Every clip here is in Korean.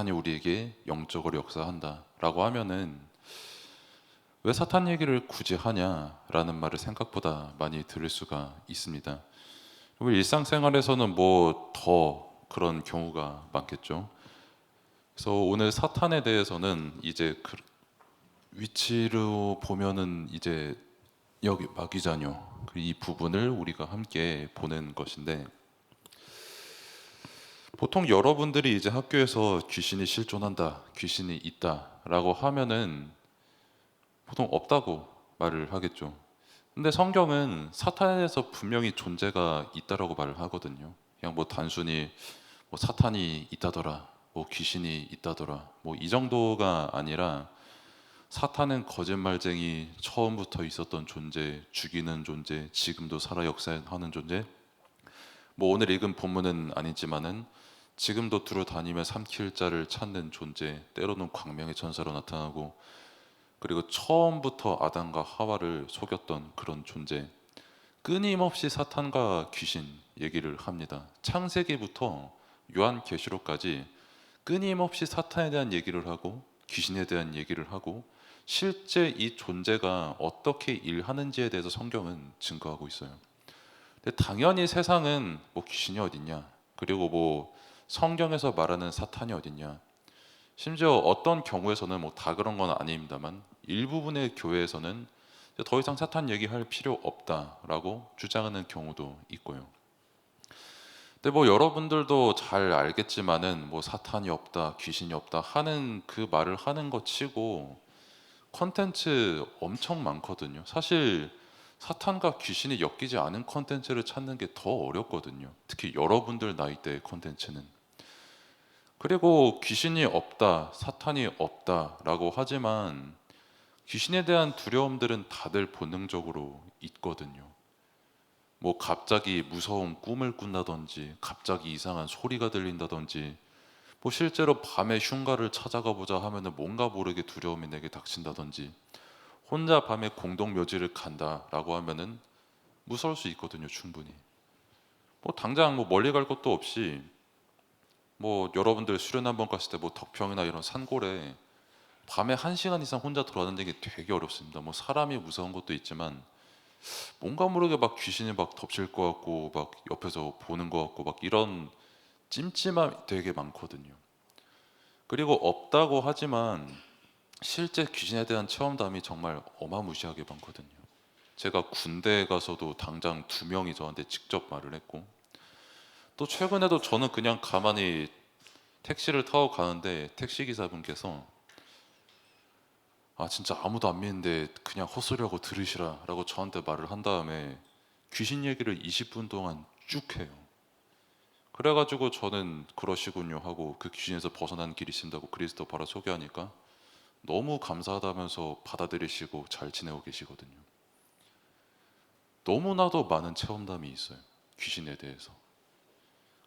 사탄이 우리에게 영적으로 역사한다라고 하면은 왜 사탄 얘기를 굳이 하냐라는 말을 생각보다 많이 들을 수가 있습니다. 그리고 일상생활에서는 뭐 더 그런 경우가 많겠죠. 그래서 오늘 사탄에 대해서는 이제 그 위치로 보면은 이제 여기 마귀자녀 그이 부분을 우리가 함께 보는 것인데 보통 여러분들이 이제 학교에서 귀신이 실존한다, 귀신이 있다라고 하면은 보통 없다고 말을 하겠죠. 근데 성경은 사탄에 대해서 분명히 존재가 있다라고 말을 하거든요. 그냥 뭐 단순히 뭐 사탄이 있다더라, 뭐 귀신이 있다더라, 뭐 이 정도가 아니라 사탄은 거짓말쟁이 처음부터 있었던 존재, 죽이는 존재, 지금도 살아 역사하는 존재. 뭐 오늘 읽은 본문은 아니지만은 지금도 두루 다니며 삼킬 자를 찾는 존재, 때로는 광명의 천사로 나타나고 그리고 처음부터 아담과 하와를 속였던 그런 존재. 끊임없이 사탄과 귀신 얘기를 합니다. 창세기부터 요한 계시록까지 끊임없이 사탄에 대한 얘기를 하고 귀신에 대한 얘기를 하고 실제 이 존재가 어떻게 일하는지에 대해서 성경은 증거하고 있어요. 근데 당연히 세상은 뭐 귀신이 어딨냐, 그리고 뭐 성경에서 말하는 사탄이 어딨냐, 심지어 어떤 경우에서는 뭐 다 그런 건 아닙니다만 일부분의 교회에서는 더 이상 사탄 얘기할 필요 없다라고 주장하는 경우도 있고요. 근데 뭐 여러분들도 잘 알겠지만은 뭐 사탄이 없다, 귀신이 없다 하는 그 말을 하는 것 치고 컨텐츠 엄청 많거든요. 사실 사탄과 귀신이 엮이지 않은 컨텐츠를 찾는 게 더 어렵거든요. 특히 여러분들 나이대의 컨텐츠는. 그리고 귀신이 없다, 사탄이 없다라고 하지만 귀신에 대한 두려움들은 다들 본능적으로 있거든요. 뭐 갑자기 무서운 꿈을 꾼다든지, 갑자기 이상한 소리가 들린다든지, 뭐 실제로 밤에 흉가를 찾아가 보자 하면은 뭔가 모르게 두려움이 내게 닥친다든지, 혼자 밤에 공동 묘지를 간다라고 하면은 무서울 수 있거든요, 충분히. 뭐 당장 뭐 멀리 갈 것도 없이 뭐 여러분들 수련 한 번 갔을 때 뭐 덕평이나 이런 산골에 밤에 한 시간 이상 혼자 돌아다니는 게 되게 어렵습니다. 뭐 사람이 무서운 것도 있지만 뭔가 모르게 막 귀신이 막 덮칠 것 같고 막 옆에서 보는 것 같고 막 이런 찜찜함이 되게 많거든요. 그리고 없다고 하지만 실제 귀신에 대한 체험담이 정말 어마무시하게 많거든요. 제가 군대에 가서도 당장 두 명이 저한테 직접 말을 했고 또 최근에도 저는 그냥 가만히 택시를 타고 가는데 택시 기사분께서 아 진짜 아무도 안 믿는데 그냥 헛소리하고 들으시라라고 저한테 말을 한 다음에 귀신 얘기를 20분 동안 쭉 해요. 그래가지고 저는 그러시군요 하고 그 귀신에서 벗어난 길이 있습니다고 그리스도 바로 소개하니까 너무 감사하다면서 받아들이시고 잘 지내고 계시거든요. 너무나도 많은 체험담이 있어요. 귀신에 대해서.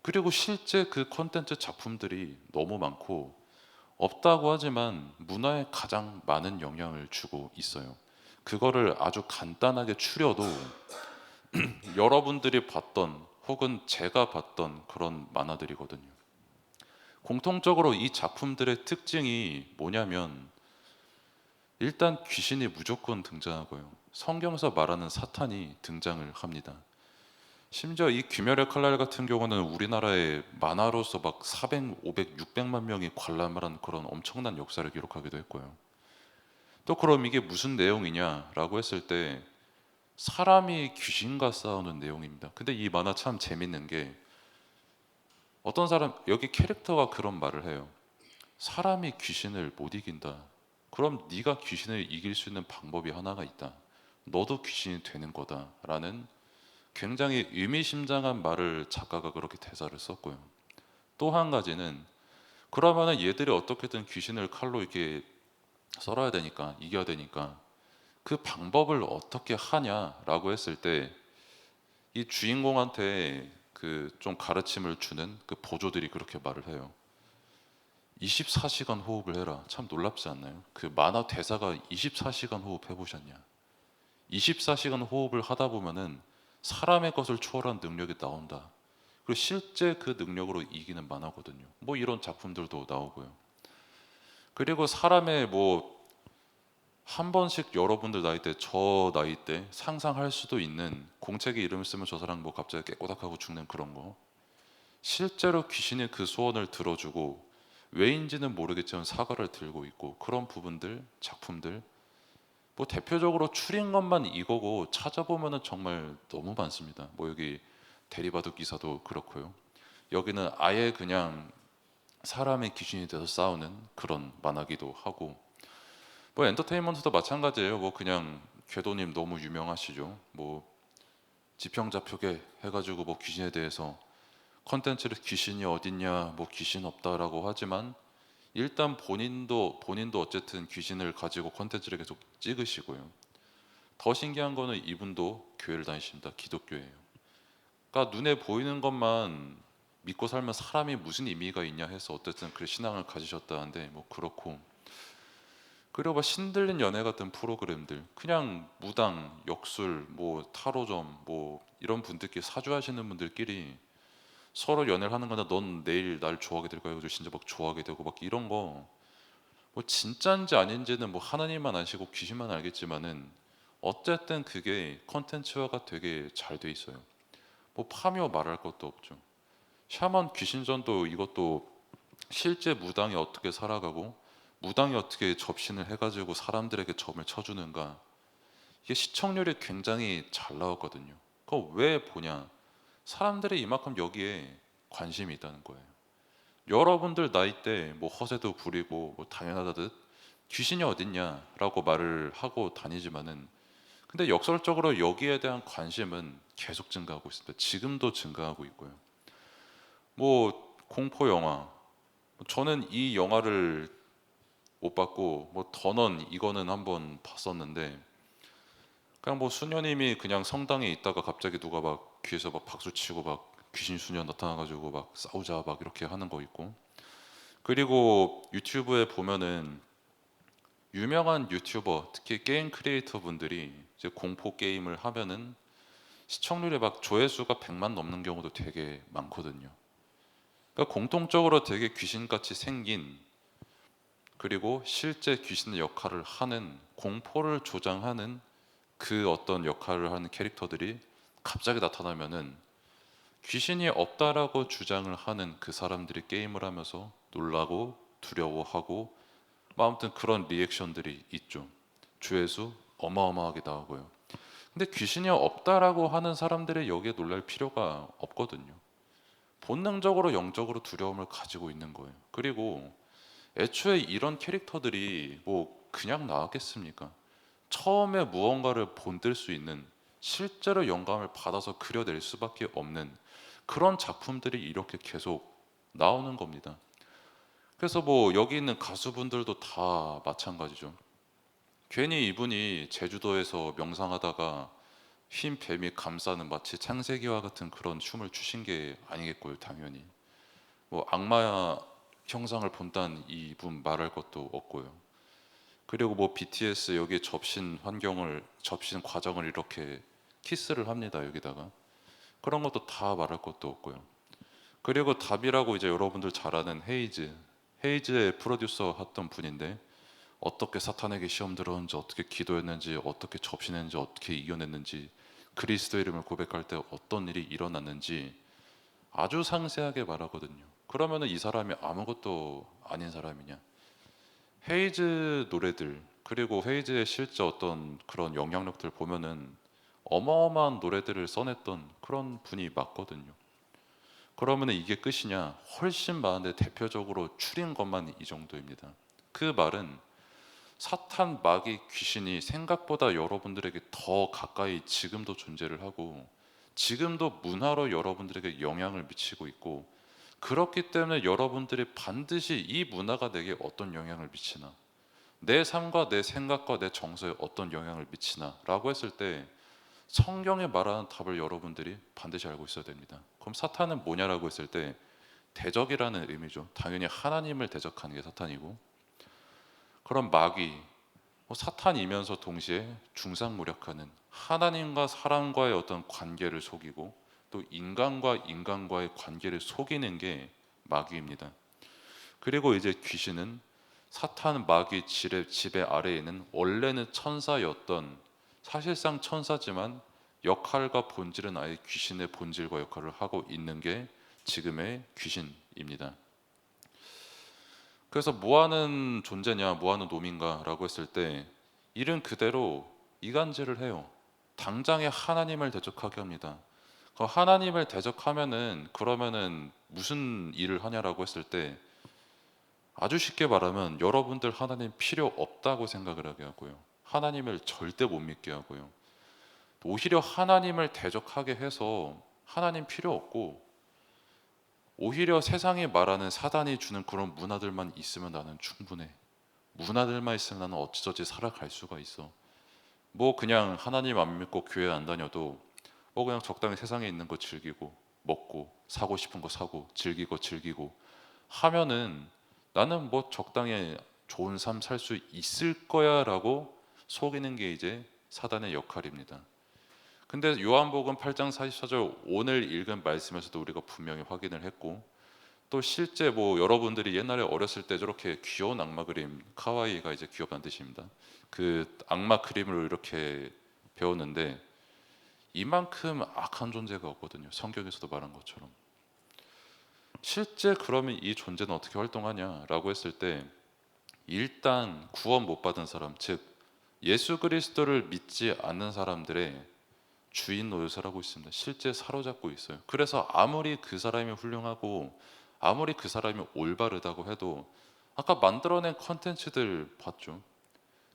그리고 실제 그 컨텐츠 작품들이 너무 많고 없다고 하지만 문화에 가장 많은 영향을 주고 있어요. 그거를 아주 간단하게 추려도 여러분들이 봤던 혹은 제가 봤던 그런 만화들이거든요. 공통적으로 이 작품들의 특징이 뭐냐면 일단 귀신이 무조건 등장하고요. 성경에서 말하는 사탄이 등장을 합니다. 심지어 이 귀멸의 칼날 같은 경우는 우리나라의 만화로서 막 400, 500, 600만 명이 관람을 한 그런 엄청난 역사를 기록하기도 했고요. 또 그럼 이게 무슨 내용이냐라고 했을 때 사람이 귀신과 싸우는 내용입니다. 근데 이 만화 참 재밌는 게 어떤 사람 여기 캐릭터가 그런 말을 해요. 사람이 귀신을 못 이긴다. 그럼 네가 귀신을 이길 수 있는 방법이 하나가 있다. 너도 귀신이 되는 거다라는 굉장히 의미심장한 말을 작가가 그렇게 대사를 썼고요. 또 한 가지는 그러면은 얘들이 어떻게든 귀신을 칼로 이렇게 썰어야 되니까 이겨야 되니까 그 방법을 어떻게 하냐라고 했을 때 이 주인공한테 그 좀 가르침을 주는 그 보조들이 그렇게 말을 해요. 24시간 호흡을 해라. 참 놀랍지 않나요? 그 만화 대사가 24시간 호흡 해 보셨냐? 24시간 호흡을 하다 보면은 사람의 것을 초월한 능력이 나온다. 그리고 실제 그 능력으로 이기는 만화거든요. 뭐 이런 작품들도 나오고요. 그리고 사람의 뭐 한 번씩 여러분들 나이 때 저 나이 때 상상할 수도 있는 공책에 이름을 쓰면 저 사람 뭐 갑자기 깨꼬닥하고 죽는 그런 거 실제로 귀신이 그 소원을 들어주고 왜인지는 모르겠지만 사과를 들고 있고 그런 부분들 작품들 뭐 대표적으로 추린 것만 이거고 찾아보면은 정말 너무 많습니다. 뭐 여기 대리바둑 기사도 그렇고요. 여기는 아예 그냥 사람의 귀신이 돼서 싸우는 그런 만화기도 하고 뭐 엔터테인먼트도 마찬가지예요. 뭐 그냥 궤도님 너무 유명하시죠. 뭐 지평자표계 해가지고 뭐 귀신에 대해서 컨텐츠를 귀신이 어딨냐, 뭐 귀신 없다라고 하지만 일단 본인도 본인도 어쨌든 귀신을 가지고 컨텐츠를 계속 찍으시고요. 더 신기한 거는 이분도 교회를 다니십니다. 기독교예요. 그러니까 눈에 보이는 것만 믿고 살면 사람이 무슨 의미가 있냐 해서 어쨌든 그 신앙을 가지셨다는데 뭐 그렇고 그리고 뭐 신들린 연애 같은 프로그램들 그냥 무당, 역술, 뭐 타로점 뭐 이런 분들끼리 사주하시는 분들끼리 서로 연애를 하는 건데 넌 내일 날 좋아하게 될 거야. 그래서 진짜 막 좋아하게 되고 막 이런 거 뭐 진짜인지 아닌지는 뭐 하나님만 아시고 귀신만 알겠지만은 어쨌든 그게 컨텐츠화가 되게 잘 돼 있어요. 뭐 파묘 말할 것도 없죠. 샤먼 귀신전도 이것도 실제 무당이 어떻게 살아가고 무당이 어떻게 접신을 해가지고 사람들에게 점을 쳐주는가 이게 시청률이 굉장히 잘 나왔거든요. 그거 왜 보냐? 사람들이 이만큼 여기에 관심이 있다는 거예요. 여러분들 나이 때 뭐 허세도 부리고 뭐 당연하다듯 귀신이 어딨냐라고 말을 하고 다니지만은 근데 역설적으로 여기에 대한 관심은 계속 증가하고 있습니다. 지금도 증가하고 있고요. 뭐 공포 영화 저는 이 영화를 못 봤고 뭐 더넌 이거는 한번 봤었는데 그냥 뭐 수녀님이 그냥 성당에 있다가 갑자기 누가 막 귀에서 막 박수 치고 막 귀신 수녀 나타나가지고 막 싸우자 막 이렇게 하는 거 있고 그리고 유튜브에 보면은 유명한 유튜버 특히 게임 크리에이터 분들이 이제 공포 게임을 하면은 시청률이 막 조회수가 100만 넘는 경우도 되게 많거든요. 그러니까 공통적으로 되게 귀신같이 생긴 그리고 실제 귀신의 역할을 하는 공포를 조장하는 그 어떤 역할을 하는 캐릭터들이 갑자기 나타나면은 귀신이 없다라고 주장을 하는 그 사람들이 게임을 하면서 놀라고 두려워하고 뭐 아무튼 그런 리액션들이 있죠. 조회수 어마어마하게 나오고요. 근데 귀신이 없다라고 하는 사람들이 여기에 놀랄 필요가 없거든요. 본능적으로 영적으로 두려움을 가지고 있는 거예요. 그리고 애초에 이런 캐릭터들이 뭐 그냥 나왔겠습니까? 처음에 무언가를 본들 수 있는 실제로 영감을 받아서 그려낼 수밖에 없는 그런 작품들이 이렇게 계속 나오는 겁니다. 그래서 뭐 여기 있는 가수분들도 다 마찬가지죠. 괜히 이분이 제주도에서 명상하다가 흰 뱀이 감싸는 마치 창세기와 같은 그런 춤을 추신 게 아니겠고요, 당연히. 뭐 악마 형상을 본다는 이분 말할 것도 없고요. 그리고 뭐 BTS 여기 접신 환경을 접신 과정을 이렇게 키스를 합니다 여기다가 그런 것도 다 말할 것도 없고요. 그리고 답이라고 이제 여러분들 잘 아는 헤이즈 헤이즈의 프로듀서 했던 분인데 어떻게 사탄에게 시험 들었는지 어떻게 기도했는지 어떻게 접신했는지 어떻게 이겨냈는지 그리스도 이름을 고백할 때 어떤 일이 일어났는지 아주 상세하게 말하거든요. 그러면은 이 사람이 아무것도 아닌 사람이냐? 헤이즈 노래들 그리고 헤이즈의 실제 어떤 그런 영향력들 보면은 어마어마한 노래들을 써냈던 그런 분이 맞거든요. 그러면은 이게 끝이냐? 훨씬 많은데 대표적으로 추린 것만 이 정도입니다. 그 말은 사탄, 마귀, 귀신이 생각보다 여러분들에게 더 가까이 지금도 존재를 하고 지금도 문화로 여러분들에게 영향을 미치고 있고 그렇기 때문에 여러분들이 반드시 이 문화가 내게 어떤 영향을 미치나 내 삶과 내 생각과 내 정서에 어떤 영향을 미치나라고 했을 때 성경에 말하는 답을 여러분들이 반드시 알고 있어야 됩니다. 그럼 사탄은 뭐냐라고 했을 때 대적이라는 의미죠. 당연히 하나님을 대적하는 게 사탄이고 그런 마귀 뭐 사탄이면서 동시에 중상무력하는 하나님과 사람과의 어떤 관계를 속이고 또 인간과 인간과의 관계를 속이는 게 마귀입니다. 그리고 이제 귀신은 사탄 마귀 지배 아래에 있는 원래는 천사였던 사실상 천사지만 역할과 본질은 아예 귀신의 본질과 역할을 하고 있는 게 지금의 귀신입니다. 그래서 뭐하는 존재냐, 뭐하는 놈인가라고 했을 때 이른 그대로 이간질을 해요. 당장에 하나님을 대적하게 합니다. 그 하나님을 대적하면은 그러면은 무슨 일을 하냐라고 했을 때 아주 쉽게 말하면 여러분들 하나님 필요 없다고 생각을 하게 하고요. 하나님을 절대 못 믿게 하고요. 오히려 하나님을 대적하게 해서 하나님 필요 없고 오히려 세상이 말하는 사단이 주는 그런 문화들만 있으면 나는 충분해. 문화들만 있으면 나는 어찌저찌 살아갈 수가 있어. 뭐 그냥 하나님 안 믿고 교회 안 다녀도 뭐 그냥 적당히 세상에 있는 거 즐기고 먹고 사고 싶은 거 사고 즐기고 즐기고 하면은 나는 뭐 적당히 좋은 삶 살 수 있을 거야라고 속이는 게 이제 사단의 역할입니다. 근데 요한복음 8장 44절 오늘 읽은 말씀에서도 우리가 분명히 확인을 했고 또 실제 뭐 여러분들이 옛날에 어렸을 때 저렇게 귀여운 악마 그림 카와이가 이제 귀엽다는 뜻입니다. 그 악마 그림을 이렇게 배웠는데 이만큼 악한 존재가 없거든요. 성경에서도 말한 것처럼. 실제 그러면 이 존재는 어떻게 활동하냐라고 했을 때 일단 구원 못 받은 사람, 즉 예수 그리스도를 믿지 않는 사람들의 주인 노릇을 하고 있습니다. 실제 사로잡고 있어요. 그래서 아무리 그 사람이 훌륭하고 아무리 그 사람이 올바르다고 해도 아까 만들어낸 컨텐츠들 봤죠.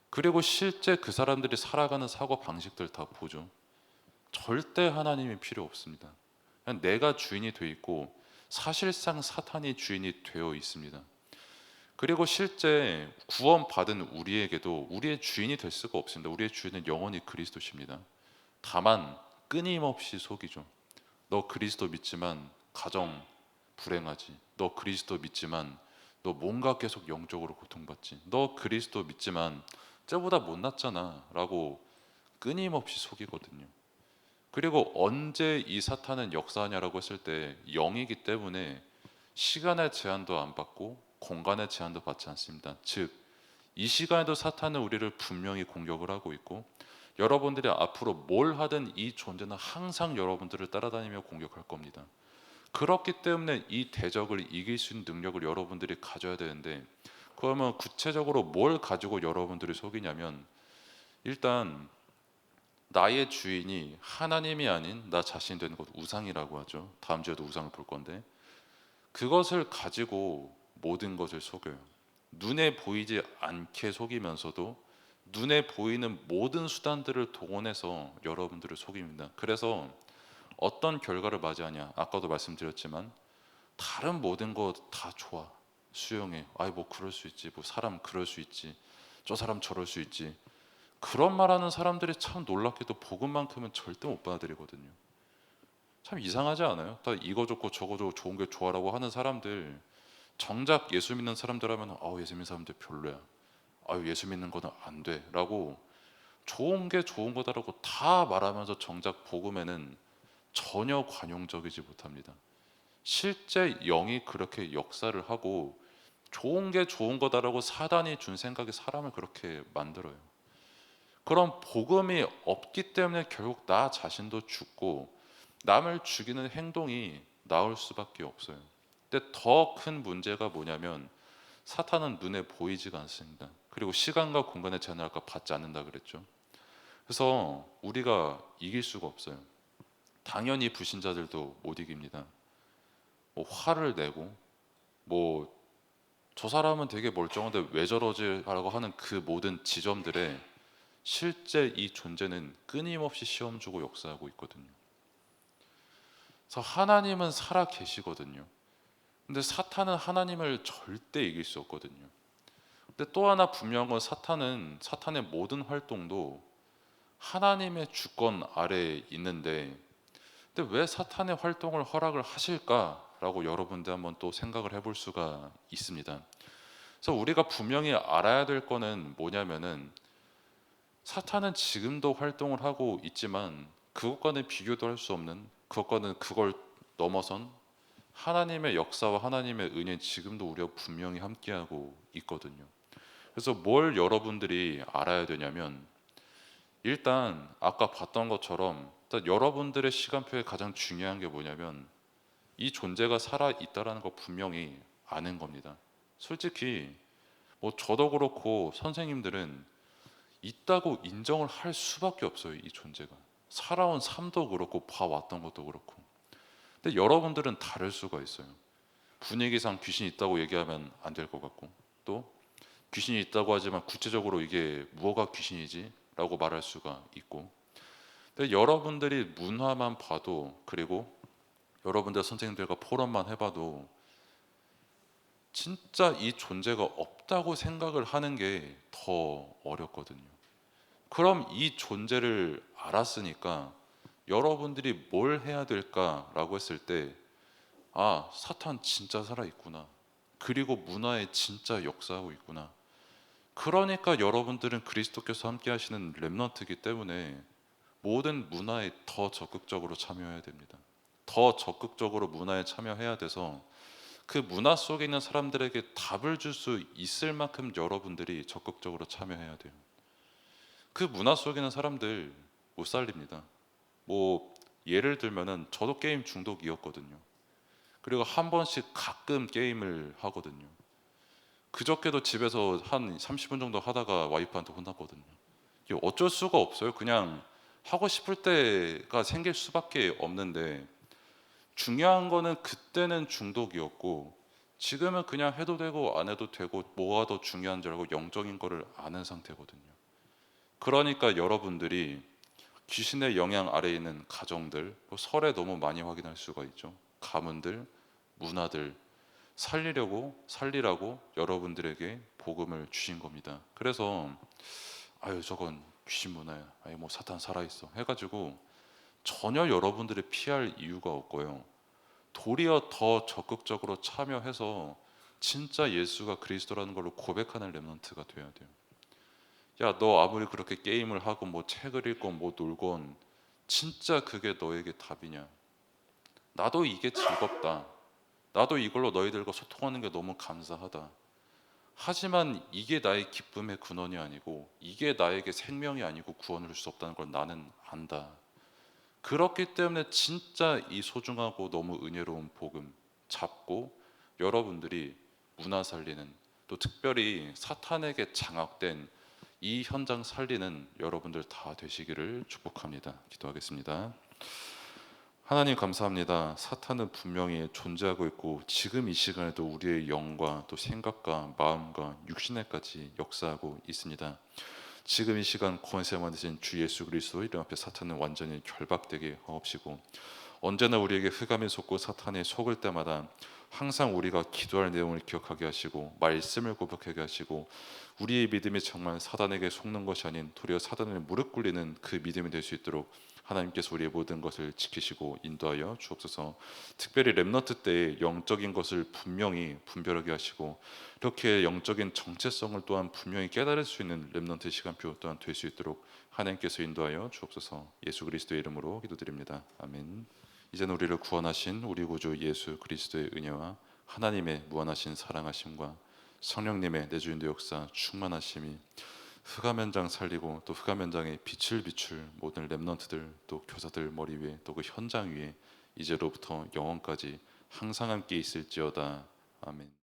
그리고 실제 그 사람들이 살아가는 사고 방식들 다 보죠. 절대 하나님이 필요 없습니다. 그냥 내가 주인이 돼 있고 사실상 사탄이 주인이 되어 있습니다. 그리고 실제 구원받은 우리에게도 우리의 주인이 될 수가 없습니다. 우리의 주인은 영원히 그리스도십니다. 다만 끊임없이 속이죠. 너 그리스도 믿지만 가정 불행하지. 너 그리스도 믿지만 너 뭔가 계속 영적으로 고통받지. 너 그리스도 믿지만 쟤보다 못났잖아 라고 끊임없이 속이거든요. 그리고 언제 이 사탄은 역사하냐라고 했을 때 영이기 때문에 시간의 제한도 안 받고 공간의 제한도 받지 않습니다. 즉, 이 시간에도 사탄은 우리를 분명히 공격을 하고 있고 여러분들이 앞으로 뭘 하든 이 존재는 항상 여러분들을 따라다니며 공격할 겁니다. 그렇기 때문에 이 대적을 이길 수 있는 능력을 여러분들이 가져야 되는데 그러면 구체적으로 뭘 가지고 여러분들이 속이냐면 일단 나의 주인이 하나님이 아닌 나 자신 되는 것 우상이라고 하죠. 다음 주에도 우상을 볼 건데 그것을 가지고 모든 것을 속여요. 눈에 보이지 않게 속이면서도 눈에 보이는 모든 수단들을 동원해서 여러분들을 속입니다. 그래서 어떤 결과를 맞이하냐? 아까도 말씀드렸지만 다른 모든 거다 좋아. 수용해. 아이 뭐 그럴 수 있지. 뭐 사람 그럴 수 있지. 저 사람 저럴 수 있지. 그런 말하는 사람들이 참 놀랍게도 복음만큼은 절대 못 받아들이거든요. 참 이상하지 않아요? 다 이거 좋고 저거 좋고 좋은 게 좋아라고 하는 사람들 정작 예수 믿는 사람들 하면 아 예수 믿는 사람들 별로야. 아유 예수 믿는 거는 안 돼라고 좋은 게 좋은 거다라고 다 말하면서 정작 복음에는 전혀 관용적이지 못합니다. 실제 영이 그렇게 역사를 하고 좋은 게 좋은 거다라고 사단이 준 생각이 사람을 그렇게 만들어요. 그럼 복음이 없기 때문에 결국 나 자신도 죽고 남을 죽이는 행동이 나올 수밖에 없어요. 근데 더 큰 문제가 뭐냐면 사탄은 눈에 보이지가 않습니다. 그리고 시간과 공간의 제한을 아까 받지 않는다 그랬죠. 그래서 우리가 이길 수가 없어요. 당연히 불신자들도 못 이깁니다. 뭐 화를 내고 뭐 저 사람은 되게 멀쩡한데 왜 저러지 라고 하는 그 모든 지점들에 실제 이 존재는 끊임없이 시험 주고 역사하고 있거든요. 그래서 하나님은 살아 계시거든요. 근데 사탄은 하나님을 절대 이길 수 없거든요. 근데 또 하나 분명한 건 사탄은 사탄의 모든 활동도 하나님의 주권 아래에 있는데 근데 왜 사탄의 활동을 허락을 하실까라고 여러분들 한번 또 생각을 해볼 수가 있습니다. 그래서 우리가 분명히 알아야 될 거는 뭐냐면은 사탄은 지금도 활동을 하고 있지만 그것과는 비교도 할 수 없는 그것과는 그걸 넘어선 하나님의 역사와 하나님의 은혜 지금도 우리가 분명히 함께하고 있거든요. 그래서 뭘 여러분들이 알아야 되냐면 일단 아까 봤던 것처럼 일단 여러분들의 시간표에 가장 중요한 게 뭐냐면 이 존재가 살아 있다라는 거 분명히 아는 겁니다. 솔직히 뭐 저도 그렇고 선생님들은 있다고 인정을 할 수밖에 없어요. 이 존재가 살아온 삶도 그렇고 봐왔던 것도 그렇고. 근데 여러분들은 다를 수가 있어요. 분위기상 귀신이 있다고 얘기하면 안 될 것 같고 또 귀신이 있다고 하지만 구체적으로 이게 무엇가 귀신이지라고 말할 수가 있고. 근데 여러분들이 문화만 봐도 그리고 여러분들 선생님들과 포럼만 해봐도 진짜 이 존재가 없다고 생각을 하는 게 더 어렵거든요. 그럼 이 존재를 알았으니까 여러분들이 뭘 해야 될까라고 했을 때, 아, 사탄 진짜 살아있구나. 그리고 문화에 진짜 역사하고 있구나. 그러니까 여러분들은 그리스도께서 함께 하시는 랩넌트이기 때문에 모든 문화에 더 적극적으로 참여해야 됩니다. 더 적극적으로 문화에 참여해야 돼서 그 문화 속에 있는 사람들에게 답을 줄 수 있을 만큼 여러분들이 적극적으로 참여해야 돼요. 그 문화 속에 있는 사람들 못 살립니다. 뭐 예를 들면은 저도 게임 중독이었거든요. 그리고 한 번씩 가끔 게임을 하거든요. 그저께도 집에서 한 30분 정도 하다가 와이프한테 혼났거든요. 어쩔 수가 없어요. 그냥 하고 싶을 때가 생길 수밖에 없는데 중요한 거는 그때는 중독이었고 지금은 그냥 해도 되고 안 해도 되고 뭐가 더 중요한 줄 알고 영적인 거를 아는 상태거든요. 그러니까 여러분들이 귀신의 영향 아래에 있는 가정들, 뭐 설에 너무 많이 확인할 수가 있죠. 가문들, 문화들 살리려고 살리라고 여러분들에게 복음을 주신 겁니다. 그래서 아유 저건 귀신 문화야. 아유 뭐 사탄 살아 있어. 해가지고 전혀 여러분들이 피할 이유가 없고요. 도리어 더 적극적으로 참여해서 진짜 예수가 그리스도라는 걸로 고백하는 렘넌트가 돼야 돼요. 야, 너 아무리 그렇게 게임을 하고 뭐 책을 읽고 뭐 놀건 진짜 그게 너에게 답이냐? 나도 이게 즐겁다. 나도 이걸로 너희들과 소통하는 게 너무 감사하다. 하지만 이게 나의 기쁨의 근원이 아니고 이게 나에게 생명이 아니고 구원을 줄 수 없다는 걸 나는 안다. 그렇기 때문에 진짜 이 소중하고 너무 은혜로운 복음 잡고 여러분들이 문화 살리는 또 특별히 사탄에게 장악된 이 현장 살리는 여러분들 다 되시기를 축복합니다. 기도하겠습니다. 하나님 감사합니다. 사탄은 분명히 존재하고 있고 지금 이 시간에도 우리의 영과 또 생각과 마음과 육신에까지 역사하고 있습니다. 지금 이 시간 권세 만드신 주 예수 그리스도 이름 앞에 사탄은 완전히 결박되게 하옵시고 언제나 우리에게 흑암이 속고 사탄이 속을 때마다 항상 우리가 기도할 내용을 기억하게 하시고 말씀을 고백하게 하시고 우리의 믿음이 정말 사단에게 속는 것이 아닌 도리어 사단을 무릎 꿇리는 그 믿음이 될 수 있도록 하나님께서 우리의 모든 것을 지키시고 인도하여 주옵소서. 특별히 렘너트 때의 영적인 것을 분명히 분별하게 하시고 이렇게 영적인 정체성을 또한 분명히 깨달을 수 있는 렘너트 시간표 또한 될 수 있도록 하나님께서 인도하여 주옵소서. 예수 그리스도의 이름으로 기도드립니다. 아멘. 이제는 우리를 구원하신 우리 구주 예수 그리스도의 은혜와 하나님의 무한하신 사랑하심과 성령님의 내주인도 역사 충만하심이 흑암 현장 살리고 또 흑암 현장에 빛을 비출 모든 렘넌트들 또 교사들 머리 위에 또 그 현장 위에 이제로부터 영원까지 항상 함께 있을지어다 아멘.